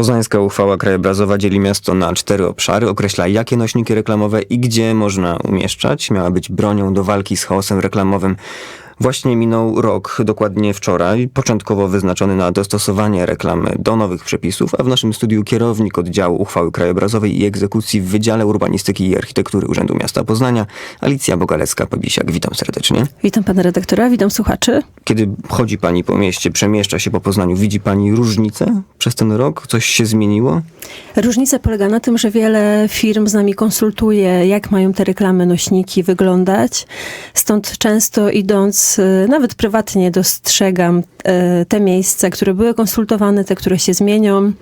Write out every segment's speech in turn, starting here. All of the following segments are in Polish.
Poznańska uchwała krajobrazowa dzieli miasto na cztery obszary, określa jakie nośniki reklamowe i gdzie można umieszczać. Miała być bronią do walki z chaosem reklamowym. Właśnie minął rok, dokładnie wczoraj, początkowo wyznaczony na dostosowanie reklamy do nowych przepisów, a w naszym studiu kierownik oddziału uchwały krajobrazowej i egzekucji w Wydziale Urbanistyki i Architektury Urzędu Miasta Poznania, Alicja Bogalecka-Pobisiak. Witam serdecznie. Witam pana redaktora, witam słuchaczy. Kiedy chodzi pani po mieście, przemieszcza się po Poznaniu, widzi pani różnicę przez ten rok? Coś się zmieniło? Różnica polega na tym, że wiele firm z nami konsultuje, jak mają te reklamy, nośniki wyglądać. Stąd często idąc, y, nawet prywatnie dostrzegam y, te miejsca, które były konsultowane, te, które się zmienią,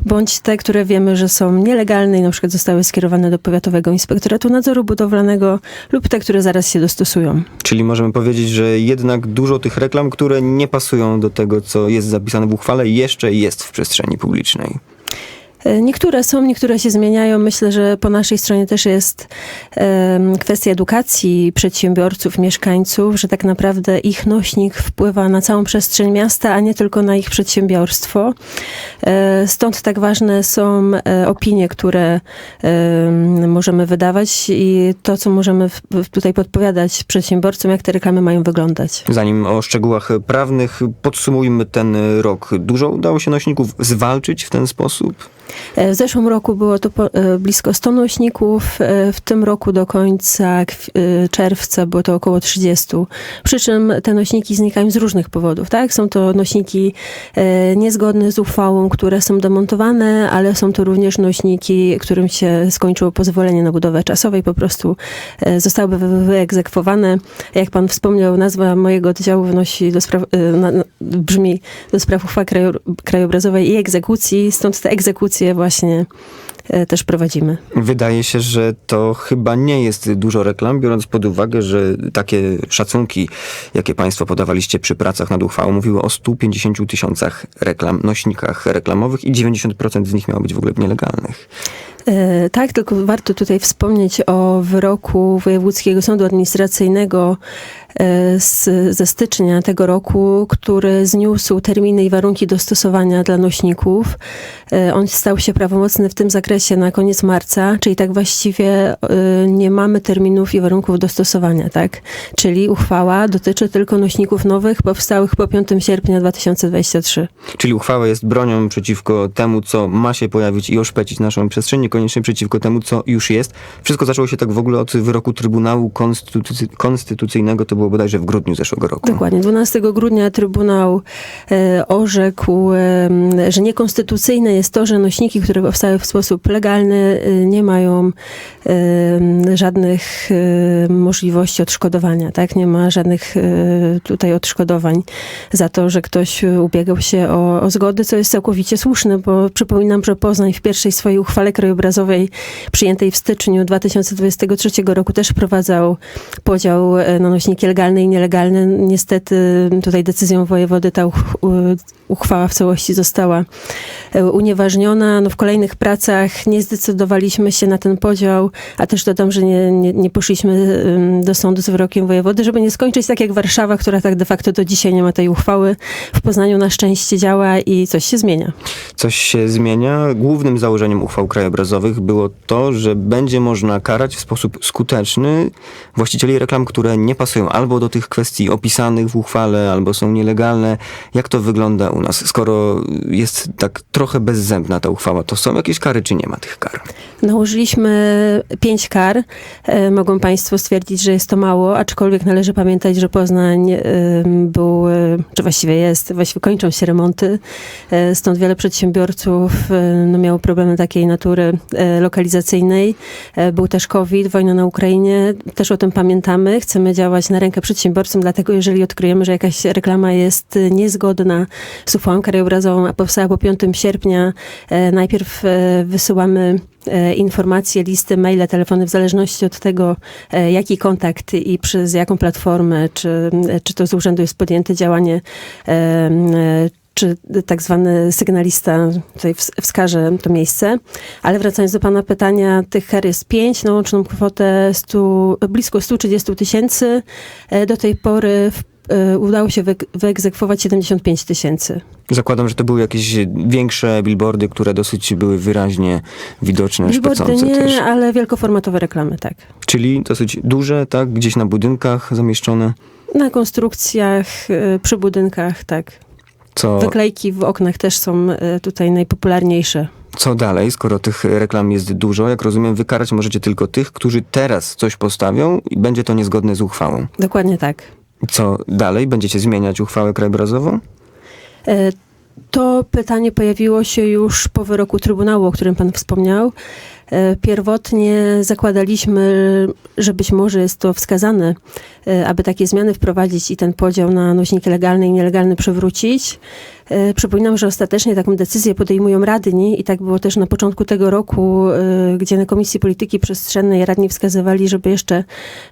bądź te, które wiemy, że są nielegalne i na przykład zostały skierowane do Powiatowego Inspektoratu Nadzoru Budowlanego lub te, które zaraz się dostosują. Czyli możemy powiedzieć, że jednak dużo tych reklam, które nie pasują do tego, co jest zapisane w uchwale, jeszcze jest w przestrzeni publicznej. E, Niektóre są, niektóre się zmieniają. Myślę, że po naszej stronie też jest kwestia edukacji przedsiębiorców, mieszkańców, że tak naprawdę ich nośnik wpływa na całą przestrzeń miasta, a nie tylko na ich przedsiębiorstwo. E, Stąd tak ważne są e, opinie, które em, możemy wydawać i to, co możemy tutaj podpowiadać przedsiębiorcom, jak te reklamy mają wyglądać. Zanim o szczegółach prawnych, podsumujmy ten rok. Dużo udało się nośników zwalczyć w ten sposób? E, W zeszłym roku było to e, blisko 100 nośników, e, w tym roku do końca czerwca było to około 30. Przy czym te nośniki znikają z różnych powodów, tak? Są to nośniki niezgodne z uchwałą, które są demontowane, ale są to również nośniki, którym się skończyło pozwolenie na budowę czasowej, po prostu zostały wy- wyegzekwowane. Jak pan wspomniał, nazwa mojego oddziału wynosi do spraw, brzmi do spraw uchwały krajo, krajobrazowej i egzekucji, stąd te egzekucje właśnie e, też prowadzimy. Wydaje się, że to chyba nie jest dużo reklam, biorąc pod uwagę, że takie szacunki, jakie Państwo podawaliście przy pracach nad uchwałą, mówiły o 150 tysiącach reklam, nośnikach reklamowych i 90% z nich miało być w ogóle nielegalnych. E, Tak, tylko warto tutaj wspomnieć o wyroku Wojewódzkiego Sądu Administracyjnego e, z, ze stycznia tego roku, który zniósł terminy i warunki dostosowania dla nośników. E, On stał się prawomocny w tym zakresie na koniec marca, czyli tak właściwie nie mamy terminów i warunków dostosowania, tak? Czyli uchwała dotyczy tylko nośników nowych powstałych po 5 sierpnia 2023. Czyli uchwała jest bronią przeciwko temu, co ma się pojawić i oszpecić naszą przestrzeń, niekoniecznie przeciwko temu, co już jest. Wszystko zaczęło się tak w ogóle od wyroku Trybunału Konstytucy- Konstytucyjnego, to było bodajże w grudniu zeszłego roku. Dokładnie. 12 grudnia Trybunał e, orzekł, e, że niekonstytucyjne jest to, że nośniki, które powstały w sposób legalny, e, nie mają e, żadnych e, możliwości odszkodowania. Tak? Nie ma żadnych e, tutaj odszkodowań za to, że ktoś ubiegał się o, o co jest całkowicie słuszne, bo przypominam, że Poznań w pierwszej swojej uchwale krajobrazowej przyjętej w styczniu 2023 roku też wprowadzał podział e, na nośniki legalne i nielegalne. Niestety tutaj decyzją wojewody ta uchwała w całości została e, unieważniona. No w kolejnych pracach nie zdecydowaliśmy się na ten podział, a też dodam, że nie, nie, nie poszliśmy do sądu z wyrokiem wojewody, żeby nie skończyć tak jak Warszawa, która tak de facto do dzisiaj nie ma tej uchwały. W Poznaniu na szczęście działa i coś się zmienia. Coś się zmienia. Głównym założeniem uchwał krajobrazowych było to, że będzie można karać w sposób skuteczny właścicieli reklam, które nie pasują albo do tych kwestii opisanych w uchwale, albo są nielegalne. Jak to wygląda u nas? Skoro jest tak trochę bezzębna ta uchwała, to są jakieś kary, czy nie ma tych kar? Nałożyliśmy pięć kar. E, Mogą Państwo stwierdzić, że jest to mało, aczkolwiek należy pamiętać, że Poznań e, był, e, czy właściwie jest, właściwie kończą się remonty, stąd wiele przedsiębiorców no, miało problemy takiej natury lokalizacyjnej. E, Był też COVID, wojna na Ukrainie, też o tym pamiętamy. Chcemy działać na rękę przedsiębiorcom, dlatego jeżeli odkryjemy, że jakaś reklama jest e, niezgodna z uchwałą krajobrazową, a powstała po 5 sierpnia, e, najpierw e, wysyłamy e, informacje, listy, maile, telefony, w zależności od tego, e, jaki kontakt i przez jaką platformę, czy, czy to z urzędu jest podjęte działanie, e, e, czy tak zwany sygnalista tutaj ws- wskaże to miejsce. Ale wracając do Pana pytania, tych kar jest pięć, na łączną kwotę 100, blisko 130 tysięcy. E, Do tej pory e, udało się wyegzekwować 75 tysięcy. Zakładam, że to były jakieś większe billboardy, które dosyć były wyraźnie widoczne, Billboardy szpecące nie, też. ale wielkoformatowe reklamy, tak. Czyli dosyć duże, tak? Gdzieś na budynkach zamieszczone. Na konstrukcjach, e, przy budynkach, tak. Co, Wyklejki w oknach też są e, tutaj najpopularniejsze. co dalej, skoro tych reklam jest dużo? Jak rozumiem, wykarać możecie tylko tych, którzy teraz coś postawią i będzie to niezgodne z uchwałą. Dokładnie tak. Co dalej? Będziecie zmieniać uchwałę krajobrazową? E, To pytanie pojawiło się już po wyroku Trybunału, o którym Pan wspomniał. E, Pierwotnie zakładaliśmy, że być może jest to wskazane, e, aby takie zmiany wprowadzić i ten podział na nośniki legalne i nielegalne przywrócić. E, Przypominam, że ostatecznie taką decyzję podejmują radni i tak było też na początku tego roku, e, gdzie na Komisji Polityki Przestrzennej radni wskazywali, żeby jeszcze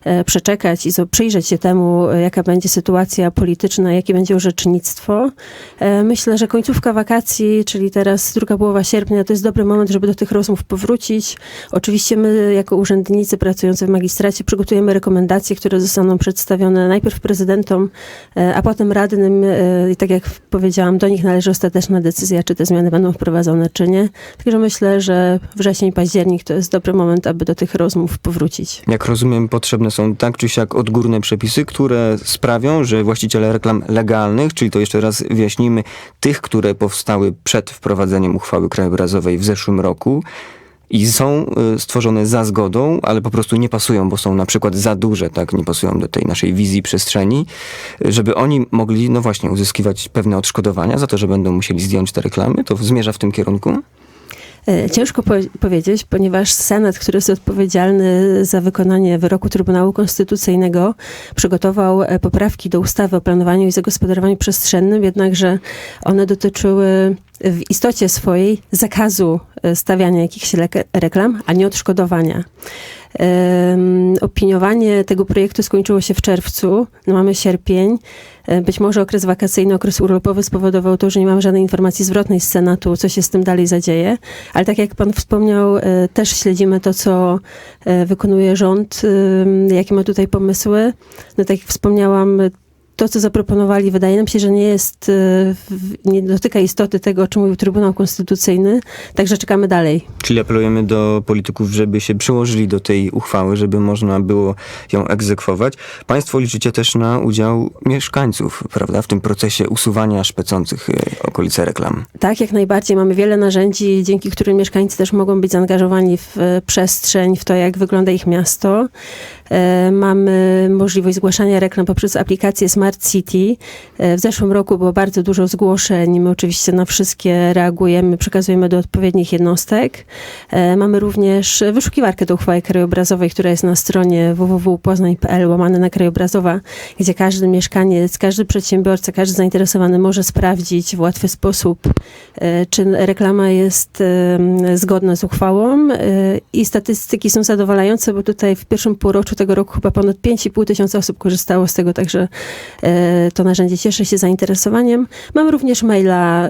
e, przeczekać i przyjrzeć się temu, jaka będzie sytuacja polityczna, jakie będzie orzecznictwo. Myślę, że końcówka wakacji, czyli teraz druga połowa sierpnia, to jest dobry moment, żeby do tych rozmów powrócić. Oczywiście my, jako urzędnicy pracujący w magistracie, przygotujemy rekomendacje, które zostaną przedstawione najpierw prezydentom, a potem radnym. I tak jak powiedziałam, do nich należy ostateczna decyzja, czy te zmiany będą wprowadzone, czy nie. Także myślę, że wrzesień, październik to jest dobry moment, aby do tych rozmów powrócić. Jak rozumiem, potrzebne są tak czy siak odgórne przepisy, które sprawią, że właściciele reklam legalnych, czyli to jeszcze raz wyjaśnijmy, tych, które powstały przed wprowadzeniem uchwały krajobrazowej w zeszłym roku i są y, stworzone za zgodą, ale po prostu nie pasują, bo są na przykład za duże, tak, nie pasują do tej naszej wizji przestrzeni, żeby oni mogli, no właśnie, uzyskiwać pewne odszkodowania za to, że będą musieli zdjąć te reklamy, to zmierza w tym kierunku? E, Ciężko po powiedzieć, ponieważ Senat, który jest odpowiedzialny za wykonanie wyroku Trybunału Konstytucyjnego, przygotował e, poprawki do ustawy o planowaniu i zagospodarowaniu przestrzennym, jednakże one dotyczyły w istocie swojej zakazu e, stawiania jakichś reklam, a nie odszkodowania. Opiniowanie tego projektu skończyło się w czerwcu, no mamy sierpień. E, Być może okres wakacyjny, okres urlopowy spowodował to, że nie mamy żadnej informacji zwrotnej z Senatu, co się z tym dalej zadzieje. Ale tak jak pan wspomniał, e, też śledzimy to, co wykonuje rząd, jakie ma tutaj pomysły. No tak jak wspomniałam, to, co zaproponowali, wydaje nam się, że nie jest, e, nie dotyka istoty tego, o czym mówił Trybunał Konstytucyjny, także czekamy dalej. Czyli apelujemy do polityków, żeby się przyłożyli do tej uchwały, żeby można było ją egzekwować. Państwo liczycie też na udział mieszkańców, prawda, w tym procesie usuwania szpecących y, okolice reklam. Tak, jak najbardziej. Mamy wiele narzędzi, dzięki którym mieszkańcy też mogą być zaangażowani w e, przestrzeń, w to, jak wygląda ich miasto. E, Mamy możliwość zgłaszania reklam poprzez aplikację Smart City. E, W zeszłym roku było bardzo dużo zgłoszeń. My oczywiście na wszystkie reagujemy, przekazujemy do odpowiednich jednostek. E, Mamy również wyszukiwarkę do uchwały krajobrazowej, która jest na stronie www.poznań.pl łamane na krajobrazowa, gdzie każdy mieszkaniec, każdy przedsiębiorca, każdy zainteresowany może sprawdzić w łatwy sposób, czy reklama jest zgodna z uchwałą i statystyki są zadowalające, bo tutaj w pierwszym półroczu tego roku chyba ponad 5,5 tysiąca osób korzystało z tego, także e, to narzędzie cieszy się zainteresowaniem. Mam również maila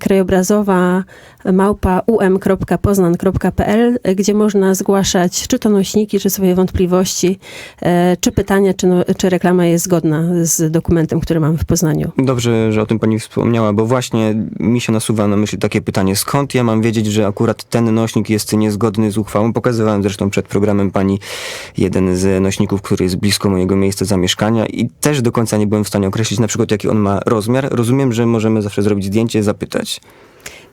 krajobrazowa małpa um.poznan.pl, gdzie można zgłaszać czy to nośniki, czy swoje wątpliwości, e, czy pytania, czy, no, czy reklama jest zgodna z dokumentem, który mamy w Poznaniu. Dobrze, że o tym pani wspomniała, bo właśnie mi się nasuwa na myśl takie pytanie, skąd ja mam wiedzieć, że akurat ten nośnik jest niezgodny z uchwałą? Pokazywałem zresztą przed programem pani jeden z nośników, który jest blisko mojego miejsca zamieszkania i też do końca nie byłem w stanie określić na przykład jaki on ma rozmiar. Rozumiem, że możemy zawsze zrobić zdjęcie, zapytać.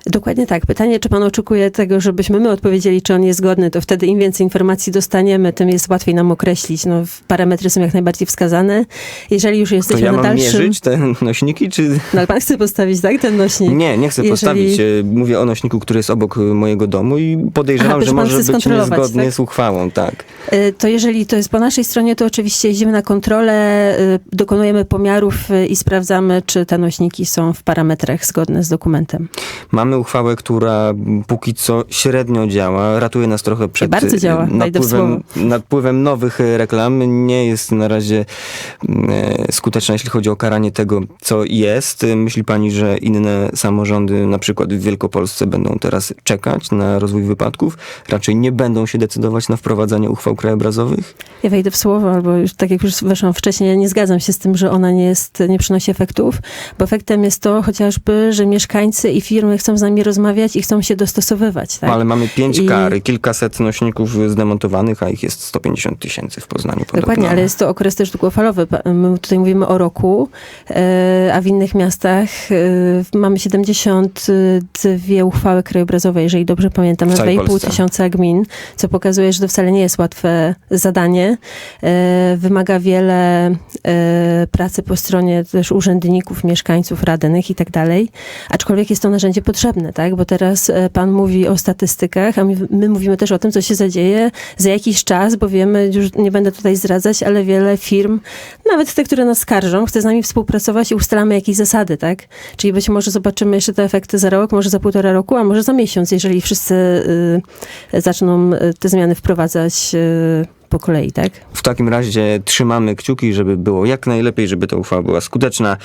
Dokładnie tak. Pytanie, czy pan oczekuje tego, żebyśmy my odpowiedzieli, czy on jest zgodny, to wtedy im więcej informacji dostaniemy, tym jest łatwiej nam określić. No, parametry są jak najbardziej wskazane. Jeżeli już To jesteśmy ja na mam dalszym... mierzyć te nośniki, czy... No, pan chce postawić, tak, ten nośnik? Nie, nie chcę Jeżeli- postawić. e, Mówię o nośniku, który jest obok e, mojego domu i podejrzewam, Aha, że może być niezgodny tak? z uchwałą, tak. Y, To jeżeli to jest po naszej stronie, to oczywiście jeździmy na kontrolę, y, dokonujemy pomiarów i sprawdzamy, czy te nośniki są w parametrach zgodne z dokumentem. Mamy mamy uchwałę, która póki co średnio działa, ratuje nas trochę przed bardzo y, działa, napływem, napływem nowych y, reklam. Nie jest na razie mm, e, skuteczna, jeśli chodzi o karanie tego, co jest. Myśli pani, że inne samorządy, na przykład w Wielkopolsce, będą teraz czekać na rozwój wypadków? Raczej nie będą się decydować na wprowadzanie uchwał krajobrazowych? Ja wejdę w słowo, albo już tak jak już weszłam wcześniej, ja nie zgadzam się z tym, że ona nie jest, nie przynosi efektów, bo efektem jest to chociażby, że mieszkańcy i firmy chcą z nami rozmawiać i chcą się dostosowywać. Tak? Ale mamy pięć I- kar kilkaset nośników zdemontowanych, a ich jest 150 tysięcy w Poznaniu. Dokładnie, podobno. ale jest to okres też długofalowy. My tutaj mówimy o roku, e, a w innych miastach e, mamy 72 uchwały krajobrazowe, jeżeli dobrze pamiętam, na W całej 2,5 Polsce. tysiąca gmin, co pokazuje, że to wcale nie jest łatwe zadanie. E, Wymaga wiele pracy po stronie też urzędników, mieszkańców, radnych i tak dalej. Aczkolwiek jest to narzędzie potrzebne, tak? Bo teraz e, pan mówi o statystykach, a my, my mówimy też o tym, co się zadzieje za jakiś czas, bo wiemy, już nie będę tutaj zdradzać, ale wiele firm, nawet te, które nas skarżą, chce z nami współpracować i ustalamy jakieś zasady, tak? Czyli być może zobaczymy jeszcze te efekty za rok, może za półtora roku, a może za miesiąc, jeżeli wszyscy y, zaczną y, te zmiany wprowadzać y, po kolei, tak? W takim razie trzymamy kciuki, żeby było jak najlepiej, żeby ta uchwała była skuteczna.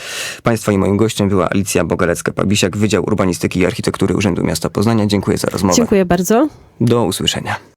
Państwa i moim gościem była Alicja Bogalecka-Pabisiak, Wydział Urbanistyki i Architektury Urzędu Miasta Poznania. Dziękuję za rozmowę. Dziękuję bardzo. Do usłyszenia.